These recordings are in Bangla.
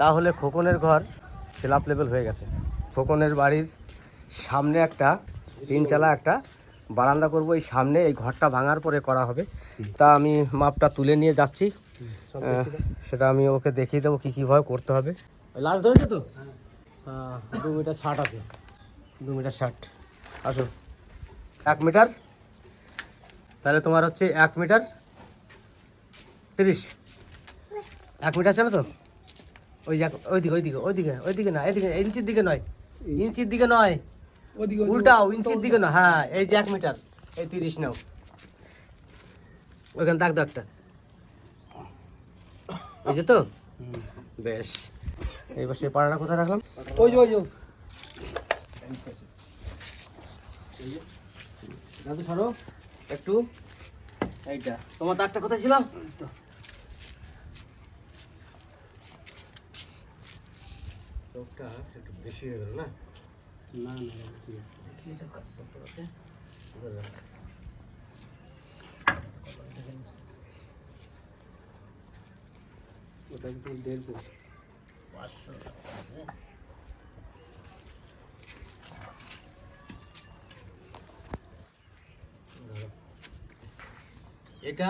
তাহলে খোকনের ঘর স্ল্যাব লেভেল হয়ে গেছে। খোকনের বাড়ির সামনে একটা তিনচালা একটা বারান্দা করব এই সামনে এই ঘরটা ভাঙার পরে করা হবে। তা আমি মাপটা তুলে নিয়ে যাচ্ছি। সেটা আমি ওকে দেখিয়ে দেবো কী কীভাবে করতে হবে। লাস্ট ধরেছে তো? হ্যাঁ। দু মিটার ষাট আছে। দু মিটার ষাট। আসো। এক মিটার? তাহলে তোমার হচ্ছে এক মিটার তিরিশ। এক মিটার ছিল তো? ওই যে ওইদিকে ওইদিকে ওইদিকে ওইদিকে না এদিকে ইঞ্চির দিকে নয়। ইঞ্চির দিকে নয়। উল্টাও ইঞ্চির দিকে না হ্যাঁ এই যে এক মিটার এই তিরিশ নাও। ওইখানে দাগ দাও একটা। এই যে তো? বেশ। এইবার সে পাড়াটা কোথায় রাখলাম? ওই যে ওই যে। দাদু সরো একটু। এইটা। তোমার দাগটা কোথায় ছিল? চোখটা একটু বেশি হয়ে গেল না? না না দেখি এটা কত আছে ওটা একটু দেড় পাঁচশো। এটা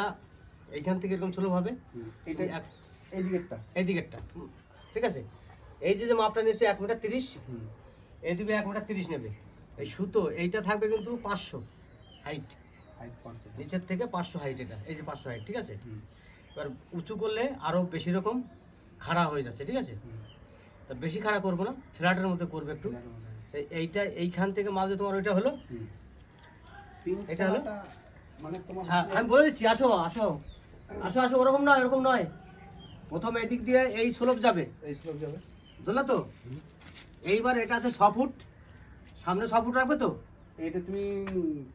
এইখান থেকে এরকম ছোলো ভাবে এটা এক- এই দিকেরটা। এই দিকেরটা। ঠিক আছে? এই যে যে মাপটা নিয়েছে এক মিটার তিরিশ? এই এইদিকে এক মিটার তিরিশ নেবে। এই সুতো এইটা থাকবে কিন্তু পাঁচশো। হাইট পার্সেন্ট নিচের থেকে পাঁচশো হাইট এটা। এই যে পাঁচশো হাইট ঠিক আছে? এবার উঁচু করলে আরও বেশি রকম খাড়া হয়ে যাচ্ছে ঠিক আছে? তা বেশি খাড়া করব না ফ্ল্যাটের মধ্যে করবে একটু। এইটা এইখান থেকে মাল যে তোমার ওইটা হলো? এটা হলো? মানে হ্যাঁ আমি বলে দিচ্ছি আসো আসো। আসো আসো ওরকম নয় ওরকম নয়। প্রথম এদিক দিয়ে এই স্লোপ যাবে। এই স্লোপ যাবে। বুঝলে তো? এইবার এটা আছে ছ ফুট। সামনে ছ ফুট রাখবে তো? এইটা তুমি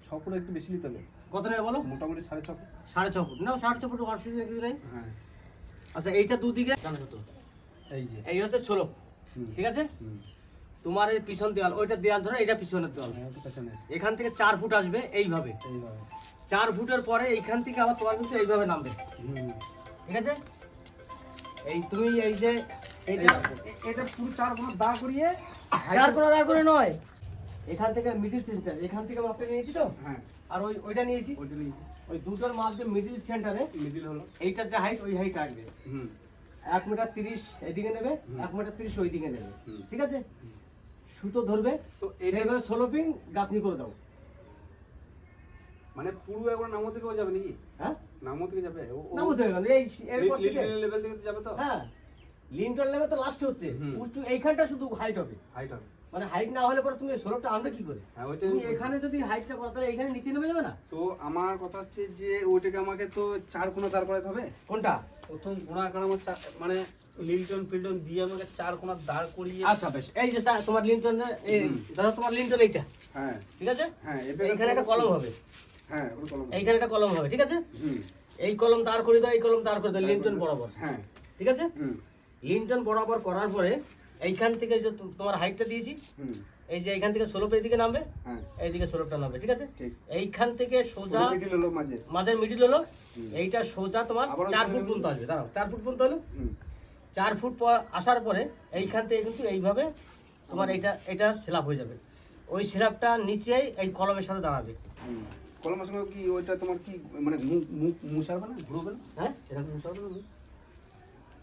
ছ ফুট একটু বেশি নিতে হবে। কত নেবে বলো? মোটামুটি সাড়ে ছ ফুট। সাড়ে ছ ফুট। না সাড়ে ছ ফুট অসুবিধা কিছু নেই। হ্যাঁ। আচ্ছা এইটা দুদিকে। এই যে। এই হচ্ছে ষোলো। ঠিক আছে? তোমার এই পিছন দেওয়াল ওইটা দেওয়াল ধরো এটা পিছনের দেওয়াল হ্যাঁ, এখান থেকে চার ফুট আসবে এইভাবে। চার ফুটের পরে এইখান থেকে আবার তোমার কিন্তু এইভাবে নামবে। ঠিক আছে? এই তুমি এই যে এটা পুরো চার কোনো দা করিয়ে চার কোনো দাঁড় করে নয়। এখান থেকে মিডিল সেন্টার এখান থেকে মাপটা নিয়েছি তো? হ্যাঁ। আর ওই ওইটা নিয়েছি। ওইটা নিয়েছি। ওই দুটোর মাপ যে মিডিল সেন্টারে মিডিল হলো। এইটার যে হাইট ওই হাইট আসবে। হুম। এক মিটার তিরিশ এদিকে নেবে এক মিটার তিরিশ ওই দিকে নেবে ঠিক আছে? সুতো ধরবে তো এইভাবে ষোলো পিং গাঁথনি করে দাও। মানে পুরো একবার নামো থেকেও যাবে নাকি? হ্যাঁ? নামো থেকে যাবে? ও- ও- না এই থেকে। লেভেল থেকে যাবে তো? হ্যাঁ। লিন্টার নেবে তো লাস্টে হচ্ছে। উঁচু এইখানটা শুধু হাইট হবে। হাইট হবে। মানে হাইট না হলে পরে তুমি ষোলোটা আনবে কি করে? হ্যাঁ তুমি এখানে যদি হাইটটা করো তাহলে এখানে নিচে নেমে যাবে না? তো আমার কথা হচ্ছে যে ওইটাকে আমাকে তো চার কোণা দাঁড় করাতে হবে? কোনটা? প্রথম কোণা কারণ আমার মানে লিল্টন ফিল্টন দিয়ে আমাকে চার কোণা দাঁড় করিয়ে আচ্ছা বেশ। এই যে স্যার তোমার লিন্টন এই ধরো তোমার লিন্টন এইটা। হ্যাঁ। ঠিক আছে? হ্যাঁ এইখানে একটা কলম হবে। হ্যাঁ কলম এইখানে একটা কলম হবে ঠিক আছে? এই কলম দাঁড় করে দাও এই কলম দাঁড় করে দাও লিন্টন বরাবর। হ্যাঁ। ঠিক আছে? হুম। লিন্টন বরাবর করার পরে এইখান থেকে যে তোমার হাইটটা দিয়েছি এই যে এইখান থেকে ষোলোটা এইদিকে নামবে হ্যাঁ। এইদিকে ষোলোটা নামবে ঠিক আছে? এইখান থেকে সোজা মিডিল হলো মাঝে। মাঝের মিডিল হলো এইটা সোজা তোমার চার ফুট পর্যন্ত আসবে দাঁড়াও চার ফুট পর্যন্ত হলো। চার ফুট পর আসার পরে এইখান থেকে কিন্তু এইভাবে তোমার এইটা এটা স্ল্যাব হয়ে যাবে। ওই স্ল্যাবটা নিচেই এই কলমের সাথে দাঁড়াবে। কলমের সঙ্গে কি ওইটা তোমার কি মানে মুখ মুখ মুছাবে না? ঘুরবে না? হ্যাঁ? এরকম হিসাবে হবে।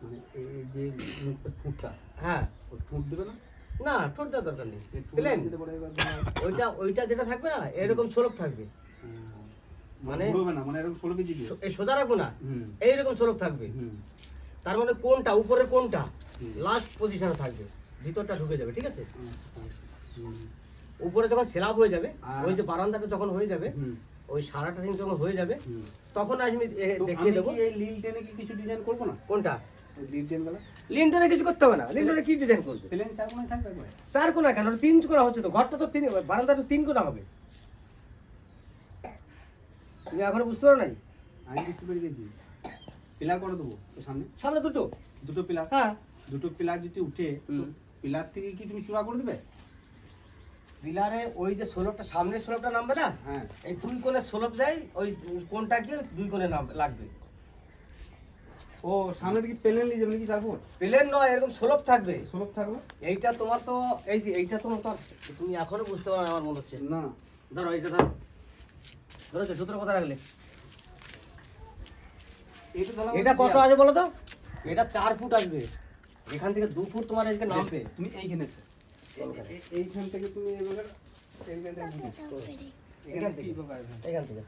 মানে এই যে মুখটা ঠুটটা হ্যাঁ। ওই ঠুট দেবে না? না ঠোঁট দেওয়ার দরকার নেই। প্লেন। ওইটা ওইটা যেটা থাকবে না এরকম থাকবে। মানে মানে না মানে এরকম এই সোজা রাখব না? এইরকম থাকবে। তার মানে কোনটা উপরের কোনটা লাস্ট পজিশনে থাকবে। ভিতরটা ঢুকে যাবে ঠিক আছে? আচ্ছা, উপরে যখন স্ল্যাব হয়ে যাবে ওই যে বারান্দাটা যখন হয়ে যাবে ওই সারাটা দিন যখন হয়ে যাবে তখন আমি দেখিয়ে দেবো। এই লিল টেনে কি কিছু ডিজাইন করব না? কোনটা? লিনটনে কিছু করতে হবে না। লিনটনে কি ডিজাইন করবে? প্লেন চার কোণায় থাকবে চার কোনা? কেন তিন কোনা হচ্ছে তো। ঘরটা তো তিন বারান্দা তো তিন কোনা হবে। তুমি এখনও বুঝতে পারো নাই? আমি বুঝতে পেরে গেছি। পিলার করে দেবো তো সামনে। সামনে দুটো? দুটো পিলার হ্যাঁ। দুটো পিলার যদি উঠে পিলার থেকে কি তুমি চূড়া করে দেবে? পিলারে ওই যে সোলভটা সামনের সোলভটা নামবে না? হ্যাঁ। এই দুই কোণে সোলভ যায় ওই কোনটা গিয়ে দুই কোণে নাম লাগবে। ও সামনে দিকে প্লেন নিয়ে যাবেন কি চার ফুট প্লেন নয় এরকম স্লোপ থাকবে। স্লোপ থাকবে? এইটা তোমার তো এই যে এইটা তোমার তো তুমি এখনও বুঝতে পারো না আমার মনে হচ্ছে। না। ধরো এইটা ধরো। ধরেছো সূত্র কথা রাখলে। এটা কত আসবে বলো তো? এটা চার ফুট আসবে। এখান থেকে দু ফুট তোমার এদিকে নামবে। তুমি এইখানে। এইখান থেকে তুমি এভাবে এইখান থেকে এখান থেকে। এখান থেকে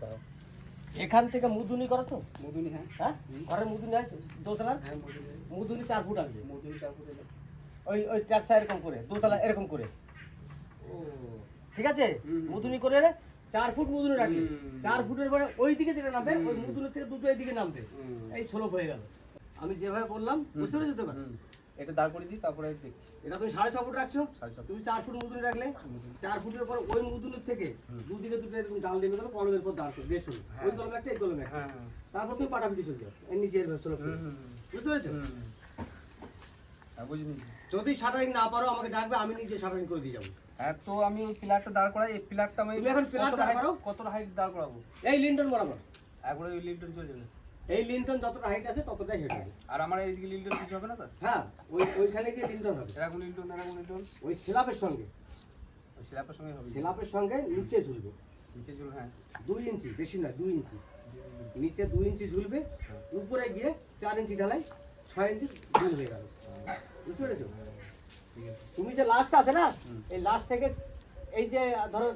এখান থেকে মুদুনি করো তো? মুদুনি হ্যাঁ। হ্যাঁ? ঘরের মুদুনি আছে দোতলার? হ্যাঁ মুদুনি মুদুনি চার ফুট আসবে মুদুনি চার ফুট ওই ওই চার সাইড এরকম করে দোতলা এরকম করে। ও। ঠিক আছে। মুদুনি করে চার ফুট মুদুনি রাখবে চার ফুটের পরে ওই দিকে যেটা নামবে ওই মুদুনি থেকে দুটো এইদিকে নামবে। এই স্লোপ হয়ে গেল। আমি যেভাবে বললাম বুঝতে পেরেছ তো। এটা দাঁড় করে দিই তারপরে দেখছি। এটা তুমি সাড়ে ছ ফুট রাখছো। তুমি চার ফুট মুদুনি রাখলে চার ফুটের পর ওই মুদুনির থেকে দুদিকে দুটো এরকম জাল দিয়ে দেবে কলমের পর দাঁড় করবে বেশ ওই কলমে একটা এই কলমে একটা। হ্যাঁ হ্যাঁ। তারপর তুমি পাটা পিটি চলছো এর নিচে এর হুম। বুঝতে পেরেছ। হ্যাঁ যদি শাটারিং না পারো আমাকে ডাকবে আমি নিজে শাটারিং করে দিয়ে যাব। হ্যাঁ তো আমি ওই পিলারটা দাঁড় করাই এই পিলারটা আমি এখন দাঁড় করাও? কতটা হাইট দাঁড় করাবো? এই লিন্টন বরাবর। একবারে ওই লিল্টন চলে যাবে। এই লিন্টন যতটা হাইট আছে ততটাই হেঁটে হবে। আর আমার এইদিকে লিল্টন কিছু হবে না তো? হ্যাঁ ওই ওইখানে গিয়ে লিন্টন হবে। এরকম লিল্টন এরকম লিল্টন ওই স্ল্যাবের সঙ্গে। ওই স্ল্যাপের সঙ্গে হবে। স্ল্যাবের সঙ্গে নিচে ঝুলবে। নিচে চল হ্যাঁ। দুই ইঞ্চি বেশি নয় দুই ইঞ্চি। নিচে দুই ইঞ্চি ঝুলবে উপরে গিয়ে চার ইঞ্চি ঢালাই ছয় ইঞ্চি ঝুল হয়ে গেল। বুঝতে পেরেছ? তুমি যে লাস্ট আছে না এই লাস্ট থেকে এই যে ধরো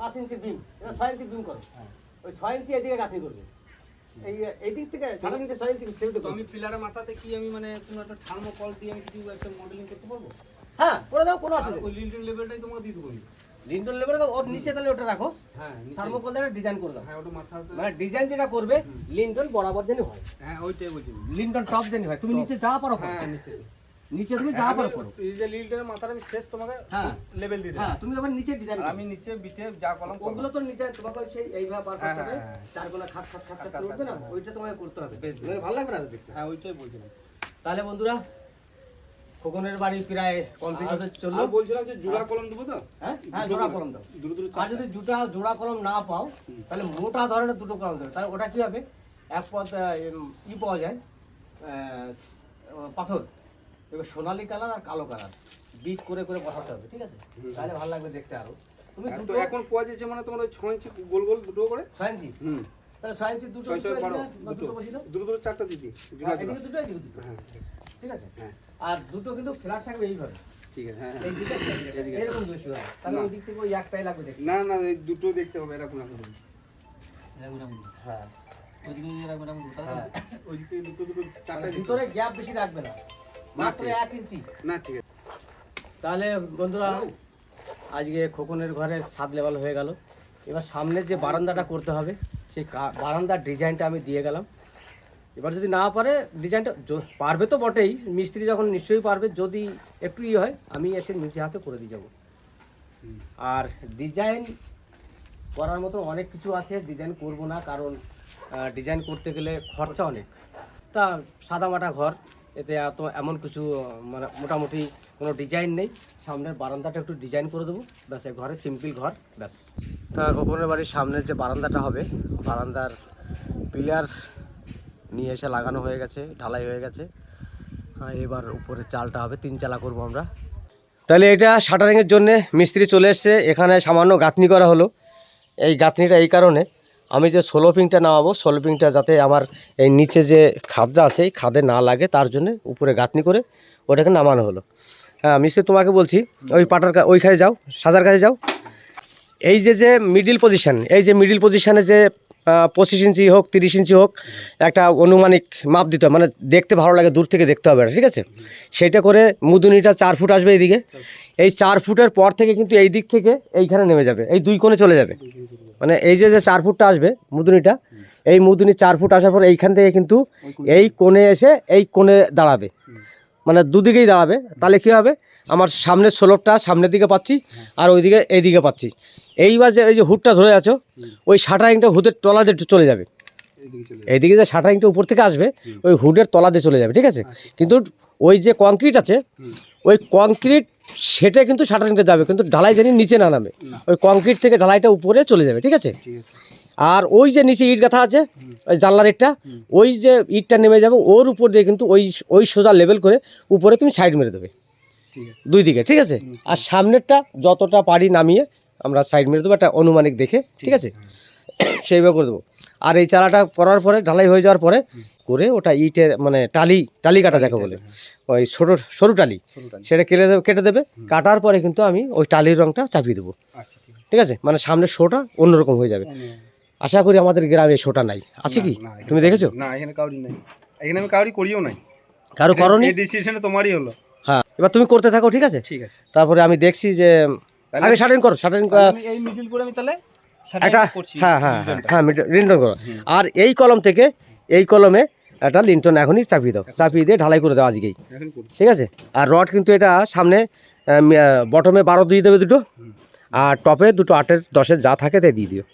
পাঁচ ইঞ্চি বিম এটা ছয় ইঞ্চি বিম করো। হ্যাঁ। ওই ছয় ইঞ্চি এদিকে গাঁথনি করবে। এই এই থেকে সাড়ে তিনটে ছয় ইঞ্চি সেদিকে আমি পিলারের মাথাতে কি আমি মানে কোনো একটা থার্মোকল দিয়ে আমি কিছু একটা মডেলিং করতে পারব? হ্যাঁ করে দাও কোনো অসুবিধা ওই লিল্টন লেভেলটাই তোমাকে দিয়ে দেবো লিন্টন লেবার ওর নিচে তাহলে ওটা রাখো। হ্যাঁ থার্মোকল দিয়ে ডিজাইন করে দাও। হ্যাঁ ওটা মাথাতে মানে ডিজাইন যেটা করবে লিন্টন বরাবর যেন হয়। হ্যাঁ ওইটাই বলছি। লিন্টন টপ যেন হয়। তুমি নিচে যা পারো হ্যাঁ নিচে। নিচে তুমি যা পারো করো। এই যে লিল্টনের মাথার আমি শেষ তোমাকে হ্যাঁ। লেভেল দিয়ে হ্যাঁ তুমি যখন নিচে ডিজাইন আমি নিচে বিটে যা কলম করব। ওগুলো তো নিচে তোমাকে সেই এইভাবে বার করতে হবে। হ্যাঁ, হ্যাঁ, হ্যাঁ। চার গোলা খাত খাত খাত খাত খাত, না? ওইটা তোমাকে করতে হবে। বেশ, ভালো লাগবে না দেখতে? হ্যাঁ ওইটাই বলছিলাম। তাহলে বন্ধুরা খোকনের বাড়ি প্রায় কমপ্লিট হতে চলল। বলছিলাম যে জোড়া কলম দেবো তো? হ্যাঁ? হ্যাঁ জোড়া কলম দাও। আর যদি জুটা জোড়া কলম না পাও তাহলে মোটা ধরনের দুটো কলম দেবে। তাহলে ওটা কি হবে? এক পথ ই পাওয়া যায় আহ, পাথর। এবার সোনালি কালার আর কালো কালার। বিট করে করে বসাতে হবে ঠিক আছে? তাহলে ভালো লাগবে দেখতে আরও। তুমি দুটো এখন পাওয়া যাচ্ছে মানে তোমার ওই ছয় ইঞ্চি গোল গোল দুটো করে? ছয় ইঞ্চি? হুম। তাহলে ছয় ইঞ্চি দুটো দুটো দুটো। দুটো চারটা দিদি হ্যাঁ, এদিকে দুটো এদিকে দুটো। হ্যাঁ ঠিক আছে? হ্যাঁ। আর দুটো কিন্তু ফ্ল্যাট থাকবে এইভাবে। ঠিক আছে হ্যাঁ এই দিকে এদিকে। এরকম বেশি হবে। তাহলে ওই দিক থেকে ওই একটাই লাগবে না না এই দুটো দেখতে হবে এরকম হ্যাঁ। হ্যাঁ। ওই দিকে দুটো দুটো চারটা মানে ভিতরে গ্যাপ বেশি রাখবে না। মাত্র এক ইঞ্চি। না ঠিক আছে। তাহলে বন্ধুরা আজকে খোকনের ঘরের ছাদ লেভেল হয়ে গেল। এবার সামনে যে বারান্দাটা করতে হবে সেই বারান্দার ডিজাইনটা আমি দিয়ে গেলাম। এবার যদি না পারে ডিজাইনটা পারবে তো বটেই। মিস্ত্রি যখন নিশ্চয়ই পারবে যদি একটু ইয়ে হয় আমি এসে নিজে হাতে করে দিয়ে যাব। আর ডিজাইন করার মতো অনেক কিছু আছে ডিজাইন করব না কারণ ডিজাইন করতে গেলে খরচা অনেক। তা সাদামাটা ঘর এতে এত এমন কিছু মানে মোটামুটি কোনো ডিজাইন নেই। সামনের বারান্দাটা একটু ডিজাইন করে দেবো। ব্যাস ঘরে সিম্পল ঘর, ব্যাস। তা কখনের বাড়ির সামনের যে বারান্দাটা হবে, বারান্দার পিলার নিয়ে এসে লাগানো হয়ে গেছে, ঢালাই হয়ে গেছে। এবার উপরে চালটা হবে, তিন চালা করব আমরা। তাহলে এটা শাটারিংয়ের জন্য মিস্ত্রি চলে এসছে। এখানে সামান্য গাঁথনি করা হলো। এই গাঁথনিটা এই কারণে আমি যে সোলোপিংটা নামাবো সোলোপিংটা যাতে আমার এই নিচে যে খাদটা আছে, এই খাদে না লাগে, তার জন্য উপরে গাঁথনি করে ওটাকে নামানো হলো। হ্যাঁ মিস্ত্রি তোমাকে বলছি, ওই পাটার ওইখানে যাও, সাজার কাছে যাও। এই যে যে মিডিল পজিশন এই যে মিডিল পজিশানে যে পঁচিশ ইঞ্চি হোক, তিরিশ ইঞ্চি হোক, একটা অনুমানিক মাপ দিতে হবে। মানে দেখতে ভালো লাগে, দূর থেকে দেখতে হবে, ঠিক আছে? সেইটা করে মুদুনিটা চার ফুট আসবে এইদিকে। এই চার ফুটের পর থেকে কিন্তু এই দিক থেকে এইখানে নেমে যাবে, এই দুই কোণে চলে যাবে। মানে এই যে যে চার ফুটটা আসবে মুদুনিটা এই মুদুনি চার ফুট আসার পর এইখান থেকে কিন্তু এই কোণে এসে এই কোণে দাঁড়াবে। মানে দুদিকেই দাঁড়াবে। তাহলে কী হবে? আমার সামনের সোলপটা সামনের দিকে পাচ্ছি আর ওইদিকে এইদিকে পাচ্ছি। এইবার যে এই যে হুডটা ধরে আছো ওই শাটারিংটা হুদের তলাতে চলে যাবে। এইদিকে যে শাটারিংটা উপর থেকে আসবে ওই হুডের তলাতে চলে যাবে ঠিক আছে? কিন্তু ওই যে কংক্রিট আছে ওই কংক্রিট সেটা কিন্তু শাটারিংটা যাবে কিন্তু ঢালাই জানি নিচে না নামে। ওই কংক্রিট থেকে ঢালাইটা উপরে চলে যাবে ঠিক আছে? আর ওই যে নিচে ইট গাঁথা আছে ওই জানলার ইটটা ওই যে ইটটা নেমে যাবে ওর উপর দিয়ে কিন্তু ওই ওই সোজা লেভেল করে উপরে তুমি সাইড মেরে দেবে। দুই দিকে ঠিক আছে? আর সামনেরটা যতটা পারি নামিয়ে আমরা সাইড মেরে দেবো একটা অনুমানিক দেখে ঠিক আছে। সেইভাবে করে দেবো। আর এই চালাটা করার পরে ঢালাই হয়ে যাওয়ার পরে করে ওটা ইটের মানে টালি টালি কাটা যাকে বলে। ওই ছোটো সরু টালি সেটা কেটে দেবে কেটে দেবে। কাটার পরে কিন্তু আমি ওই টালির রঙটা চাপিয়ে দেবো। আচ্ছা ঠিক আছে। মানে সামনের শোটা অন্যরকম হয়ে যাবে। আশা করি আমাদের গ্রামে শোটা নাই। আছে কি? তুমি দেখেছ? না এখানে কাউরি নাই। এখানে আমি কাউরি করিও নাই। কারও করনি? এই তোমারই হলো। হ্যাঁ এবার তুমি করতে থাকো ঠিক আছে? ঠিক আছে। তারপরে আমি দেখছি যে আগে শার্টিং করো তাহলে এই মিডল করে আমি তাহলে একটা হ্যাঁ হ্যাঁ হ্যাঁ ডিজাইনটা। হ্যাঁ লিন্টন করো। আর এই কলম থেকে এই কলমে একটা লিন্টন এখনই চাপিয়ে দাও। চাপিয়ে দিয়ে ঢালাই করে দাও আজকেই। ঠিক আছে? আর রড কিন্তু এটা সামনে বটমে বারো দিয়ে দেবে দুটো। আর টপে দুটো আটের দশের যা থাকে তাই দিয়ে দিও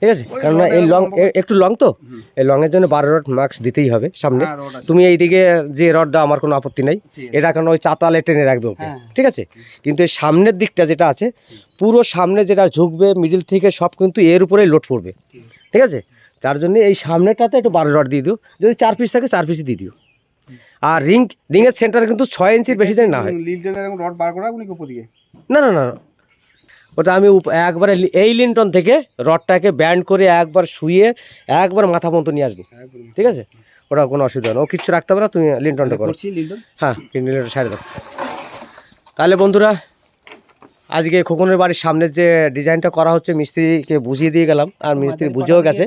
ঠিক আছে কেননা এই লং একটু লং তো এই লংয়ের জন্য বারো রড মার্কস দিতেই হবে সামনে হ্যাঁ তুমি এইদিকে যে রড দাও আমার কোনো আপত্তি নেই এটা কারণ ওই চাতালে টেনে রাখবে ওকে হ্যাঁ। ঠিক আছে কিন্তু এই সামনের দিকটা যেটা আছে পুরো সামনে যেটা ঝুঁকবে মিডিল থেকে সব কিন্তু এর উপরেই লোড পড়বে ঠিক আছে। তার জন্য এই সামনেটাতে একটু বারো রড দিয়ে দিও যদি চার পিস থাকে চার পিসই দিয়ে দিও আর রিং রিংয়ের সেন্টার কিন্তু ছয় ইঞ্চির বেশি যেন না হয় দিকে না না না ওটা আমি একবারে এই লিন্টন থেকে রডটাকে ব্যান্ড করে একবার শুয়ে একবার মাথা পর্যন্ত নিয়ে আসব। ঠিক আছে? ওটা কোনো অসুবিধা নেই। ও কিচ্ছু রাখতে হবে না তুমি লিন্টনটা করো। হ্যাঁ লিন্টনটা সাইড দাও। তাহলে বন্ধুরা আজকে খোকনের বাড়ির সামনের যে ডিজাইনটা করা হচ্ছে মিস্ত্রিকে বুঝিয়ে দিয়ে গেলাম। আর মিস্ত্রি বুঝেও গেছে।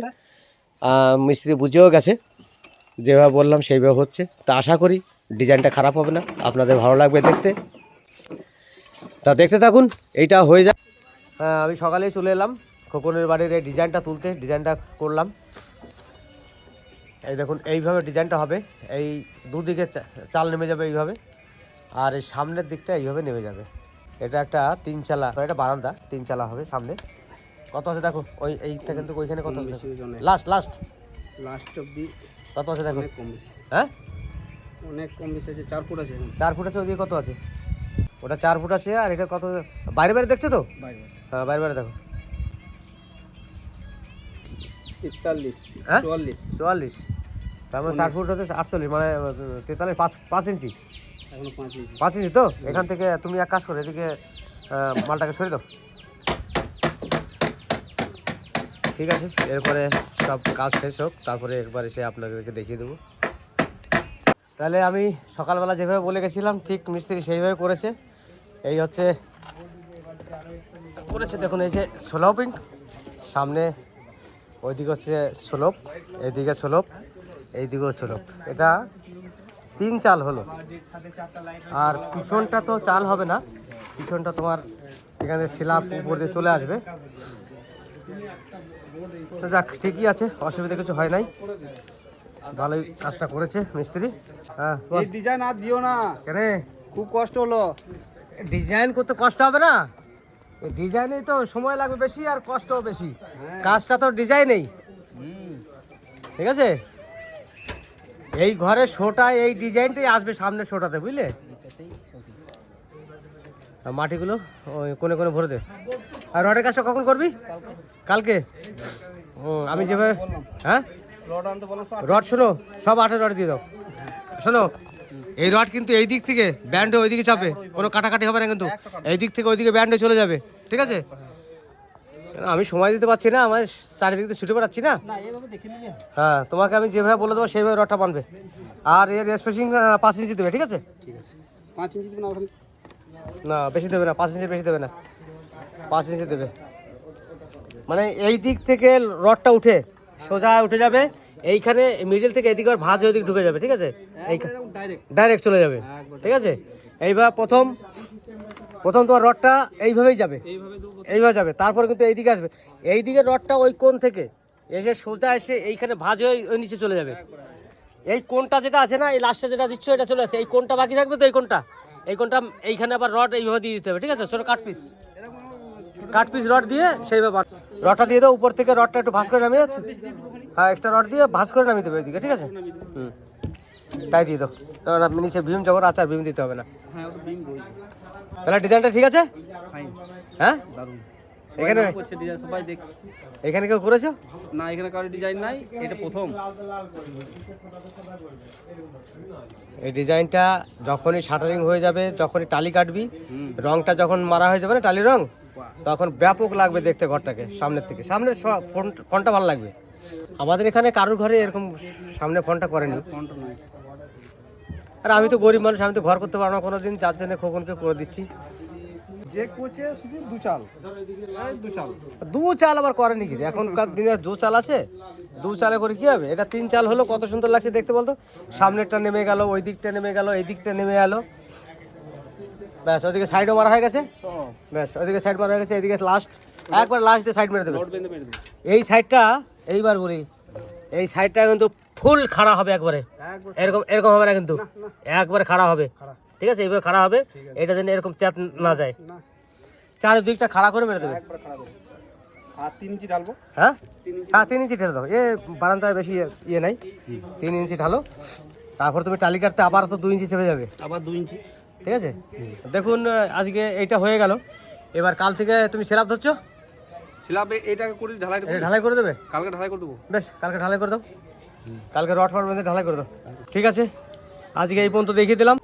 মিস্ত্রি বুঝেও গেছে। যেভাবে বললাম সেইভাবে হচ্ছে। তা আশা করি ডিজাইনটা খারাপ হবে না। আপনাদের ভালো লাগবে দেখতে। তা দেখতে থাকুন এইটা হয়ে যায় আমি সকালেই চলে এলাম। খোকনের বাড়ির এই ডিজাইনটা তুলতে ডিজাইনটা করলাম। এই দেখুন এইভাবে ডিজাইনটা হবে। এই দুদিকে চাল নেমে যাবে এইভাবে। আর এই সামনের দিকটা এইভাবে নেমে যাবে। এটা একটা তিন চালা এটা বারান্দা তিন চালা হবে সামনে। কত আছে দেখো? ওই এইটা কিন্তু ওইখানে কত আছে লাস্ট লাস্ট লাস্ট অব্দি কত আছে দেখো? কম বেশি। হ্যাঁ? অনেক কম বেশি আছে চার ফুট আছে চার ফুট আছে ওইদিকে কত আছে? ওটা চার ফুট আছে আর এটা কত? বাইরে বাইরে দেখছ তো? বাইরে। বাইরে বাইরে দেখো। তেতাল্লিশ হ্যাঁ? চুয়াল্লিশ। চুয়াল্লিশ। তার মানে চার ফুট হচ্ছে আটচল্লিশ মানে তেতাল্লিশ পাঁচ পাঁচ ইঞ্চি। পাঁচ ইঞ্চি। তো? এখান থেকে তুমি এক কাজ করো এদিকে মালটাকে সরিয়ে দাও। ঠিক আছে এরপরে সব কাজ শেষ হোক তারপরে একবার এসে আপনাদেরকে দেখিয়ে দেবো। তাহলে আমি সকালবেলা যেভাবে বলে গেছিলাম ঠিক মিস্ত্রি সেইভাবে করেছে। এই হচ্ছে করেছে দেখুন এই যে সোলপিং সামনে ওইদিকে হচ্ছে সোলপ এইদিকে সোলপ এইদিকেও সোলপ এটা তিন চাল হলো। আর পিছনটা তো চাল হবে না পিছনটা তোমার এখানে স্ল্যাব উপর দিয়ে চলে আসবে। তো যাক ঠিকই আছে অসুবিধা কিছু হয় নাই। ভালোই কাজটা করেছে মিস্ত্রি। হ্যাঁ। ডিজাইন আর দিও না। কেন? খুব কষ্ট হলো। ডিজাইন করতে কষ্ট হবে না? ডিজাইনেই তো সময় লাগবে বেশি আর কষ্টও বেশি। কাজটা তো ডিজাইনেই। ঠিক আছে? এই ঘরে শোটা এই ডিজাইনটাই আসবে সামনে শোটাতে বুঝলে? মাটিগুলো ওই কোনে কোনে ভরে দে। আর রডের কাজটা কখন করবি? কালকে? আমি যেভাবে হ্যাঁ? রড শোনো সব আটের রড দিয়ে দাও। শোনো এই রড কিন্তু এই দিক থেকে ব্যান্ডে ওই দিকে চাপে। কোনো কাটাকাটি হবে না কিন্তু। এই দিক থেকে ওইদিকে ব্যান্ডে চলে যাবে। ঠিক আছে? আমি সময় দিতে পারছি না। আমার চারিদিক থেকে ছুটে বেড়াচ্ছি না। না হ্যাঁ তোমাকে আমি যেভাবে বলে দেবো সেইভাবে রডটা বানবে। আর এর স্পেসিং পাঁচ ইঞ্চি দেবে ঠিক আছে? পাঁচ ইঞ্চি দিবেন ওখানে না বেশি দেবে না পাঁচ ইঞ্চি বেশি দেবে না। পাঁচ ইঞ্চি দেবে। মানে এই দিক থেকে রডটা উঠে সোজা উঠে যাবে। এইখানে মিডিল থেকে এদিকে আবার ভাঁজ ওইদিকে ঢুকে যাবে ঠিক আছে? ডাইরেক্ট ডাইরেক্ট চলে যাবে ঠিক আছে? এইবার প্রথম প্রথম তোমার রডটা এইভাবেই যাবে। এইভাবে যাবে তারপর কিন্তু এইদিকে আসবে। এইদিকে রডটা ওই কোন থেকে এসে সোজা এসে এইখানে ভাঁজ হয়ে ওই নিচে চলে যাবে। এই কোনটা যেটা আছে না এই লাস্টে যেটা দিচ্ছ এটা চলে আসে। এই কোনটা বাকি থাকবে তো এই কোনটা এই কোনটা এইখানে আবার রড এইভাবে দিয়ে দিতে হবে ঠিক আছে? ছোটো cut piece cut piece rod দিয়ে সেইভাবে রডটা দিয়ে দাও উপর থেকে রডটা একটু ভাঁজ করে নামিয়ে যাচ্ছে হ্যাঁ এক্সট্রা রড দিয়ে ভাঁজ করে নামিয়ে দেবে ওইদিকে ঠিক আছে? হুম। তাই দিয়ে দাও। কারণ নিচে ভীম যখন আছে আর ভীম দিতে হবে না। হ্যাঁ তাহলে ডিজাইনটা ঠিক আছে? হ্যাঁ? এখানে সবাই দেখছে। এখানে কেউ করেছ? না এখানে কারও ডিজাইন নাই এটা প্রথম। এই ডিজাইনটা যখনই শাটারিং হয়ে যাবে যখনই টালি কাটবি। রংটা যখন মারা হয়ে যাবে না টালি রং? তখন ব্যাপক লাগবে দেখতে ঘরটাকে সামনের থেকে সামনের ফ্রন্ট- ফ্রন্টটা ভালো লাগবে। আমাদের এখানে কারোর ঘরে এরকম সামনে ফোনটা করেনি। আর আমি তো গরিব মানুষ আমি তো ঘর করতে পারব না কোনোদিন যার জন্য খোকনকে করে দিচ্ছি। যে কোচে শুধু দু চাল। দু চাল। দু চাল আবার করেনি কি এখনকার দিনে দু চাল আছে দু চালে করে কি হবে? এটা তিন চাল হলো কত সুন্দর লাগছে দেখতে বলতো? সামনেরটা নেমে গেল ওই দিকটা নেমে গেল এই দিকটা নেমে গেল ব্যাস ওইদিকে সাইডও মারা হয়ে গেছে। ব্যাস ওইদিকে সাইড মারা হয়ে গেছে এদিকে লাস্ট একবার লাস্ট দিয়ে সাইড মেরে দেবে। এই সাইডটা এইবার বলি এই সাইডটা কিন্তু ফুল খাড়া হবে একবারে। এরকম এরকম হবে না কিন্তু। একবারে খাড়া হবে। ঠিক আছে? এইভাবে খাড়া হবে এটা যেন এরকম চাপ না যায়। না চারিদিকটা খাড়া করে মেরে দেবে। একবার খারাপ আর তিন ইঞ্চি ঢালবো। হ্যাঁ? হ্যাঁ তিন ইঞ্চি ঢেলে দাও। এ বারান্দায় বেশি ইয়ে নাই। তিন ইঞ্চি ঢালো। তারপর তুমি টালি কাটতে আবার তো দুই ইঞ্চি চেপে যাবে। আবার দু ইঞ্চি। ঠিক আছে? দেখুন আজকে এইটা হয়ে গেল। এবার কাল থেকে তুমি সেলাপ ধরছো? স্ল্যাব এটাকে করে ঢালাই ঢালাই করে দেবে? কালকে ঢালাই করে দেবো। বেশ কালকে ঢালাই করে দাও। কালকে রড ফট বেঁধে ঢালাই করে দাও। ঠিক আছে? আজকে এই পর্যন্ত দেখিয়ে দিলাম।